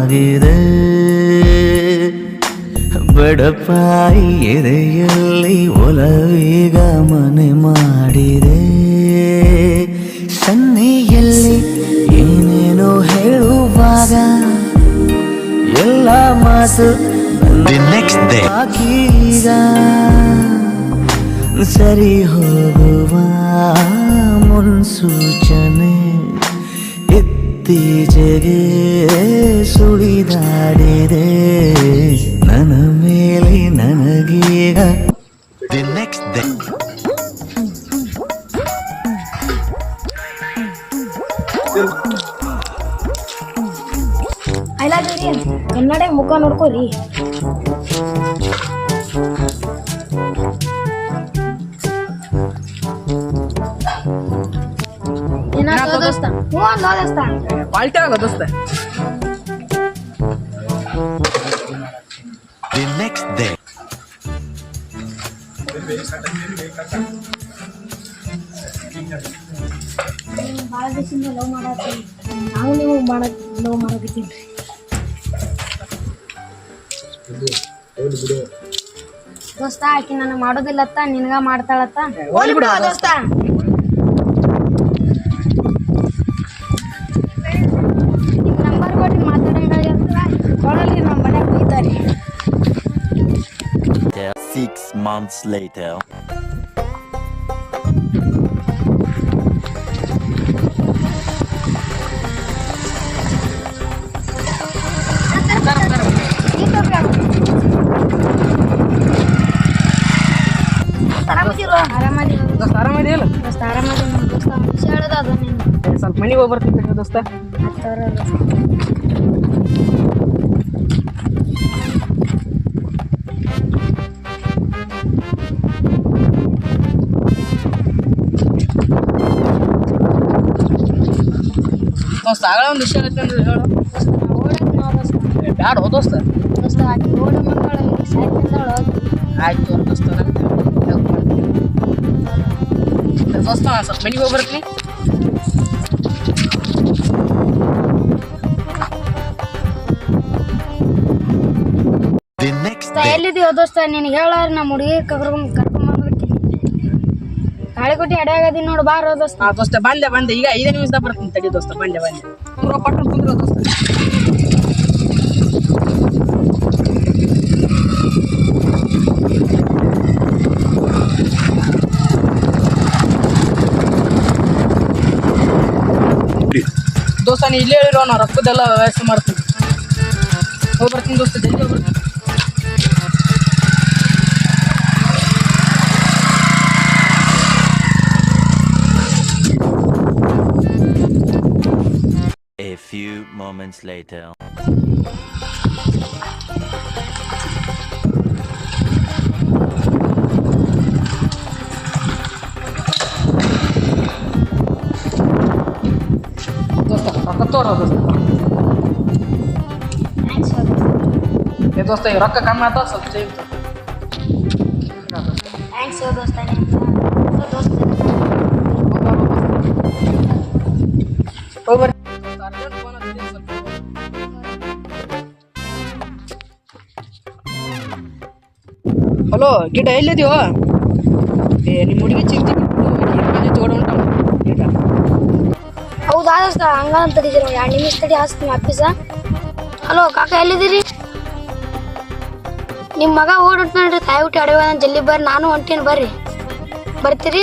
ಆಗಿದೆ. ಬಡಪಾಯಿ ಎದೆಯಲ್ಲಿ ಒಲವೀಗ ಮನೆ ಮಾಡಿದೆ. ಸನ್ನೆಯಲ್ಲಿ ಏನೇನೋ ಹೇಳುವಾಗ ಎಲ್ಲ ಮಾತು ನೆಕ್ಸ್ಟ್ ಆಗೀಗ ಆಕೀಗ ಸರಿ ಹೋಗುವ ಮುನ್ಸೂಚನೆ. ಇತ್ತೀಚೆಗೆ ಸುಳಿದಾಡಿದೆ. ನನ್ನ ಮೇಲೆ ನನಗೀಗ ದಿ ನೆಕ್ಸ್ಟ್ day. ಐಲಾದ್ರಿ ಕನ್ನಡ ಮುಖ ನೋಡ್ಕೋರಿ. ದೋಸ್ತ. ಹ್ಞೂ ಅಂದ ದೋಸ್ತ. ಕ್ವಾಲಿಟಿ ಆಗೋ ದೋಸ್ತ. The next day. ಭಾಳ ದಿವಸದಿಂದ ಲವ್ ಮಾಡತ್ತೀವಿ ನಾವು ನೀವು ಮಾಡ ಲವ್ ಮಾಡಕತ್ತೀವಿ ದೋಸ್ತ ಆಕಿ ನನಗೆ ಮಾಡೋದಿಲ್ಲತ್ತ ನಿನಗ ಮಾಡ್ತಾಳತ್ತ. ಹೋಗ್ಲಿ ಬಿಡು ದೋಸ್ತ. ಹೇಳೋದು ಅದು ನೀನು ಸ್ವಲ್ಪ ಮನೆಗೆ ಹೋಗಿ ಬರ್ತೀನಿ ತಗೋ ದೋಸ್ತ ದೋಸ್ತ ಆಗಲ್ಲ ಒಂದು ವಿಷಯ ಹೇಳ್ತೀನಿ ಅಂದ್ರೆ ಹೇಳು. ಬ್ಯಾಡ ಹೋ ದೋಸ್ತ? ಆಯ್ತು ದೋಸ್ತ. ದೋಸ್ತ ನಾನು ಸ್ವಲ್ಪ ಮನೆಗೆ ಹೋಗಿ ಬರ್ತೀನಿ. The next ದೋಸ್ತ ನಿನಗೆ ಹೇಳಾರ ನಮ್ಮ ಹುಡುಗಿ ಕರ್ಕೊಂಡ್ ತಾಳಿಕೊಟ್ಟಿ ಅಡ್ಯಾಗದಿ ನೋಡು ಬಾರೋ ದೋಸ್ತ. ಹಾ ದೋಸ್ತ ಬಂದೆ ಬಂದೆ. ಈಗ ಐದೇ ನಿಮಿಷದಾಗ ಬರ್ತೀನಿ ತಡಿ ದೋಸ್ತ ಬಂದೆ ಬಂದೆ. ಕುಂದ್ರೋ ಪಟ್ಟಣ ಕುಂದ್ರೋ ದೋಸ್ತ. ದೋಸ್ತ ನೀ ಇಲ್ಲೇ ಹೇಳಿರೋ ನಾ ರೊಕ್ಕದೆಲ್ಲ ವ್ಯವಸ್ಥೆ ಮಾಡ್ತೀನಿ. ಹೋಗಿ ಬರ್ತೀನಿ ದೋಸ್ತ ಜಲ್ದಿ ಹೋಗಿ few moments later. ದೋಸ್ತ ರೊಕ್ಕ ತೋರೋ ದೋಸ್ತ ಏ ದೋಸ್ತ ಈ ರೊಕ್ಕ ಕಮ್ಮಿ ಆತ ಸ್ವಲ್ಪ ಸೇವ್ ಥ್ಯಾಂಕ್ಸ್ ದೋಸ್ತ ದೋಸ್ತ ಹೋಗ್ಬರ್ರಿ ಹಲೋ, ಗಿಡ ಎಲ್ಲಿದೆಯೋ? ಏ ನಿಮ್ಮ ಹುಡುಗಿ ಚಿಂತೆ ಉಂಟ ಗಿಡ ಹೌದಾ ಹಂಗ ಅಂತದಿದ್ದೀರ ಎರಡು ನಿಮಿಷ ತಡಿ ಹಾಸ್ತೀನಿ ಆಫೀಸ ಹಲೋ, ಕಾಕ ಎಲ್ಲಿದ್ದೀರಿ? ನಿಮ್ಮ ಮಗ ಓಡ್ ನೋಡ್ರಿ ತಾಯಿ ಹುಟ್ಟಿ ಅಡಿಯೋ ಜಲ್ದಿ ಬರ್ರಿ. ನಾನು ಹೊಂಟೀನಿ ಬರ್ರಿ. ಬರ್ತೀರಿ?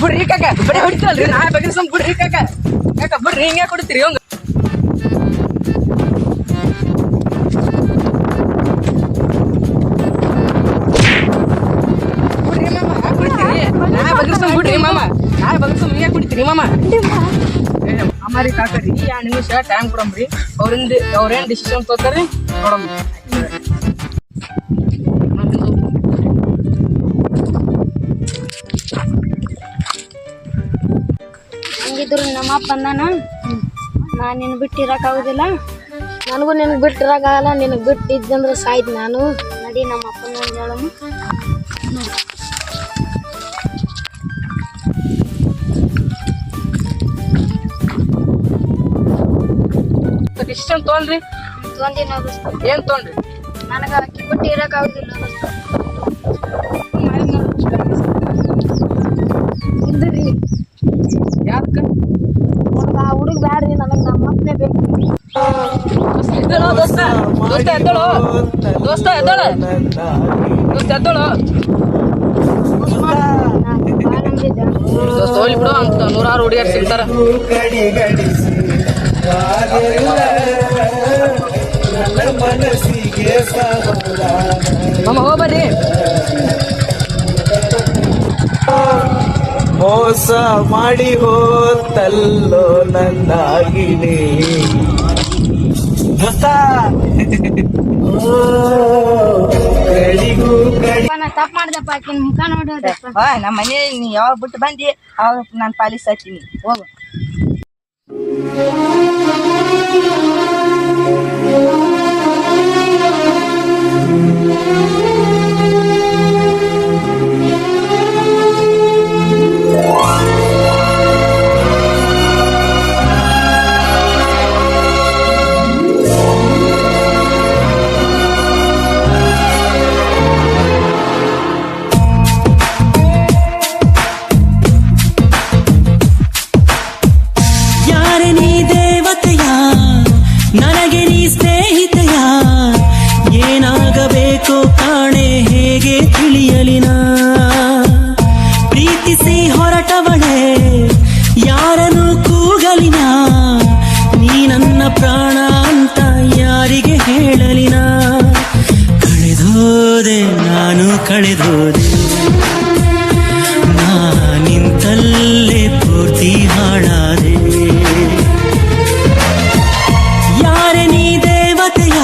ಬಿಡ್ರಿ ಕಾಕ ಬರೀ ಹೊಡಿತಲ್ರಿ ನಾ ಬಗ್ಗೆ ಸುಮ್ ಬಿಡ್ರಿ ಕಾಕ ಕಾಕ ಬಿಡ್ರಿ ಹಿಂಗೆ ಕೊಡ್ತೀರಿ ಅವಂಗ ಮಾಮ? ಏ, ಮಾಮಾರಿ ಕಾಕರಿ. ಎರಡು ನಿಮಿಷ ಟೈಮ್ ಕೊಡಮ್ರಿ ಅವ್ರಿಂದ ಅವ್ರೇನು ಡಿಸಿಷನ್ ತಗೋತಾರಿ ನೋಡಮ್ ಹಂಗಿದ್ರು ನಮ್ಮ ಅಪ್ಪ ಅಂದಾನ? ನಾನು ನಿನ್ನ ಬಿಟ್ಟು ಇರೋಕ್ಕಾಗೋದಿಲ್ಲ ನನಗೂ ನಿನಗೆ ಬಿಟ್ಟು ಇರೋಕ್ಕಾಗಲ್ಲ ನಿನಗೆ ಬಿಟ್ಟು ಇದ್ದಂದ್ರೆ ಸಾಯ್ತು ನಾನು. ನಡಿ ನಮ್ಮ ಅಪ್ಪನ ಹೇಳಮ್ಮ ಡಿಸಿಷನ್ ತೊಗೊಂಡ್ರಿ? ಏನ್ ತೊಗೊಂಡ್ರಿ? ನನಗೆ ಅಕ್ಕಿ ಬಿಟ್ಟು ಇರಕ್ ಆಗುದಿಲ್ಲ ಇಲ್ರಿ ಯಾಕ ನನಗೆ ಆ ಹುಡುಗ ಬ್ಯಾಡ್ರಿ ನನಗೆ ನಮ್ಮ ಅಪ್ಪನೇ ಬೇಕು. ಎದ್ದೇಳೋ ದೋಸ್ತ. ದೋಸ್ತ ಎದ್ದೇಳೋ. ದೋಸ್ತ ಎದ್ದೇಳ. ದೋಸ್ತ ಎದ್ದೇಳೋ. ನಾನು ಭಾಳ ನಂಬಿದ್ದೆ ದೋಸ್ತ ಹೋಗ್ಲಿ ಬಿಡು ಅಂತ ನೂರಾರು ಹುಡುಗಿಯರು ಸಿಗ್ತಾರ. ನಮ್ಮ ಹೋಗ್ಬರ್ರಿ ಮೋಸ ಮಾಡಿ ಹೋತಲ್ಲೋ ನನ್ನಾಗಿನೇ ತಪ್ಪು ಮಾಡ್ದಪ್ಪ ಆಕಿನ ಮುಖ ನೋಡೋದಪ್ಪ. ನಮ್ಮ ಮನೆಯಲ್ಲಿ ನೀ ಯಾವಾಗ ಬಿಟ್ಟು ಬಂದಿ ಅವಾಗ ನಾನು ಪಾಲಿಸ್ ಹಚ್ತೀನಿ ಹೋಗು. ಯಾರೆ ಕಳೆದೋದೆ ನಿಂತಲ್ಲೇ ಪೂರ್ತಿ ಹಾಳಾದೆ. ಯಾರೇ ನೀ ದೇವತೆಯ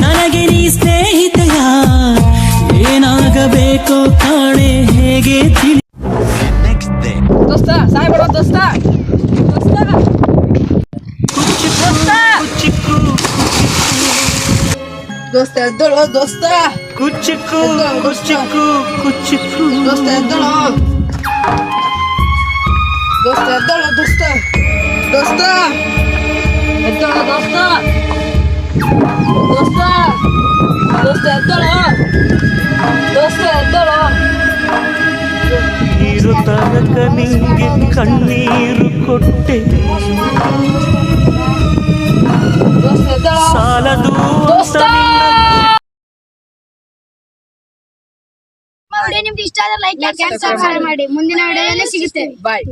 ನನಗೆ ನೀ ಸ್ನೇಹಿತೆಯ ಏನಾಗಬೇಕೋ ಕಾಣೆ ಹೇಗೆ ತಿಳಿ The next day. ದೋಸ್ತ ಸಾಯ್ ಬಿಡೋ ದೋಸ್ತ. ದೋಸ್ತ. ದೋಸ್ತ. ದೋಸ್ತ. ಕುಚ್ಚುಕು ಕುಚ್ಚುಕು ಕುಚ್ಚುಕು ದೋಸ್ತ ಎದ್ದಳು ದೋಸ್ತ ಎದ್ದಳು ದೋಸ್ತ ದೋಸ್ತ ಎದ್ದಳು ದೋಸ್ತ ದೋಸ್ತ ದೋಸ್ತ ಎದ್ದಳು ದೋಸ್ತ ಎದ್ದಳು ನೀರು ತನಕ ನಿಂಗೆ ಕಣ್ಣೀರು ಕೊಟ್ಟೆ ದೋಸ್ತ ಎದ್ದಳು ಸಾಲದು ವಿಡಿಯೋ ನಿಮ್ಗೆ ಇಷ್ಟ ಆದ್ರೆ ಲೈಕ್ ಸಬ್ಸ್ಕ್ರೈಬ್ ಮಾಡಿ. ಮುಂದಿನ ವಿಡಿಯೋದಲ್ಲಿ ಸಿಗುತ್ತೆ. ಬಾಯ್